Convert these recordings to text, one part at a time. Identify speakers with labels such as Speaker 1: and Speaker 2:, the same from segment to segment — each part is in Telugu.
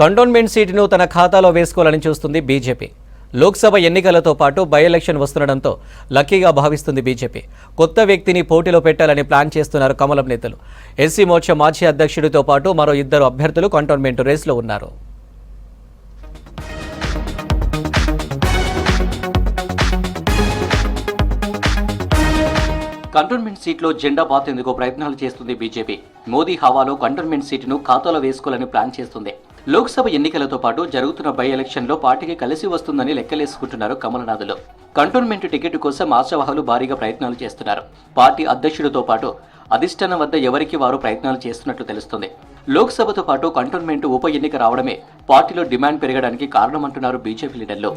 Speaker 1: కంటోన్మెంట్ సీటును తన ఖాతాలో వేసుకోవాలని చూస్తుంది బీజేపీ. లోక్సభ ఎన్నికలతో పాటు బై ఎలక్షన్ వస్తుండడంతో లక్కీగా భావిస్తుంది బీజేపీ. కొత్త వ్యక్తిని పోటీలో పెట్టాలని ప్లాన్ చేస్తున్నారు కమలం నేతలు. ఎస్సీ మోర్చా మాజీ అధ్యక్షుడితో పాటు మరో ఇద్దరు అభ్యర్థులు కంటోన్మెంట్ రేసులో ఉన్నారు. కంటోన్మెంట్ సీట్లో జెండా పాతేందుకు ప్రయత్నాలు చేస్తుంది బీజేపీ. మోదీ హవాలో కంటోన్మెంట్ సీటును ఖాతాలో వేసుకోవాలని ప్లాన్ చేస్తుంది. లోక్సభ ఎన్నికలతో పాటు జరుగుతున్న బై ఎలక్షన్లో పార్టీకి కలిసి వస్తుందని లెక్కలేసుకుంటున్నారు కమలనాథులు. కంటోన్మెంట్ టికెట్ కోసం ఆశావాహులు భారీగా ప్రయత్నాలు చేస్తున్నారు. పార్టీ అధ్యక్షుడితో పాటు అధిష్టానం వద్ద ఎవరికి వారు ప్రయత్నాలు చేస్తున్నట్లు తెలుస్తుంది. లోక్సభతో పాటు కంటోన్మెంట్ ఉప ఎన్నిక రావడమే పార్టీలో డిమాండ్ పెరగడానికి కారణమంటున్నారు బీజేపీ లీడర్లు.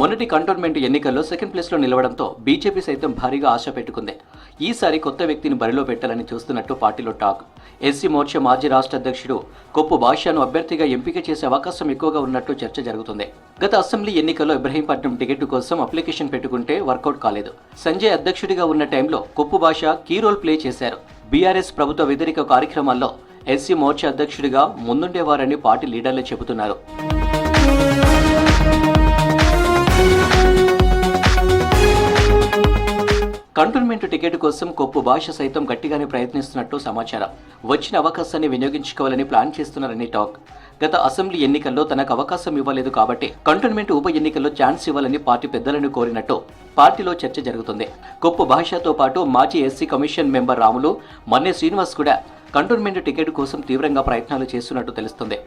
Speaker 1: మొన్నటి కంటోన్మెంట్ ఎన్నికల్లో సెకండ్ ప్లేస్లో నిలవడంతో బీజేపీ సైతం భారీగా ఆశ పెట్టుకుంది. ఈసారి కొత్త వ్యక్తిని బరిలో పెట్టాలని చూస్తున్నట్టు పార్టీలో టాక్. ఎస్సీ మోర్చా మాజీ రాష్ట్ర అధ్యక్షుడు కొప్పు భాషను అభ్యర్థిగా ఎంపిక చేసే అవకాశం ఎక్కువగా ఉన్నట్టు చర్చ జరుగుతుంది. గత అసెంబ్లీ ఎన్నికల్లో ఇబ్రహీంపట్నం టికెట్ కోసం అప్లికేషన్ పెట్టుకుంటే వర్కౌట్ కాలేదు. సంజయ్ అధ్యక్షుడిగా ఉన్న టైంలో Koppu Basha key role play చేశారు. బీఆర్ఎస్ ప్రభుత్వ వ్యతిరేక కార్యక్రమాల్లో ఎస్సీ మోర్చా అధ్యక్షుడిగా ముందుండేవారని పార్టీ లీడర్లు చెబుతున్నారు. కంటోన్మెంట్ టికెట్ కోసం కొప్పు భాష సైతం గట్టిగానే ప్రయత్నిస్తున్నట్టు సమాచారం. వచ్చిన అవకాశాన్ని వినియోగించుకోవాలని ప్లాన్ చేస్తున్నారని టాక్. గత అసెంబ్లీ ఎన్నికల్లో తనకు అవకాశం ఇవ్వలేదు కాబట్టి కంటోన్మెంట్ ఉప ఎన్నికల్లో ఛాన్స్ ఇవ్వాలని పార్టీ పెద్దలను కోరినట్టు పార్టీలో చర్చ జరుగుతుంది. కొప్పు భాషతో పాటు మాజీ SC commission member Ramulu Manne Srinivas కూడా కంటోన్మెంట్ టికెట్ కోసం తీవ్రంగా ప్రయత్నాలు చేస్తున్నట్టు తెలుస్తుంది.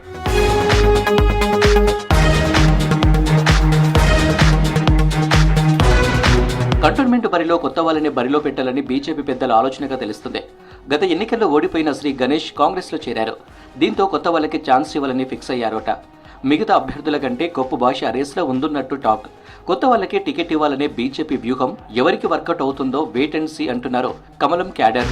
Speaker 1: కంటోన్మెంట్ బరిలో కొత్త వాళ్ళని బరిలో పెట్టాలని బీజేపీ పెద్దల ఆలోచనగా తెలుస్తుంది. గత ఎన్నికల్లో ఓడిపోయిన శ్రీ గణేష్ కాంగ్రెస్లో చేరారు. దీంతో కొత్త వాళ్ళకి ఛాన్స్ ఇవ్వాలని ఫిక్స్ అయ్యారట. మిగతా అభ్యర్థుల కంటే గొప్ప భాష రేస్లో ఉందున్నట్టు టాక్. కొత్త వాళ్ళకి టికెట్ ఇవ్వాలనే బీజేపీ వ్యూహం ఎవరికి వర్కౌట్ అవుతుందో వెయిట్ అండ్ సీ అంటున్నారు కమలం క్యాడర్.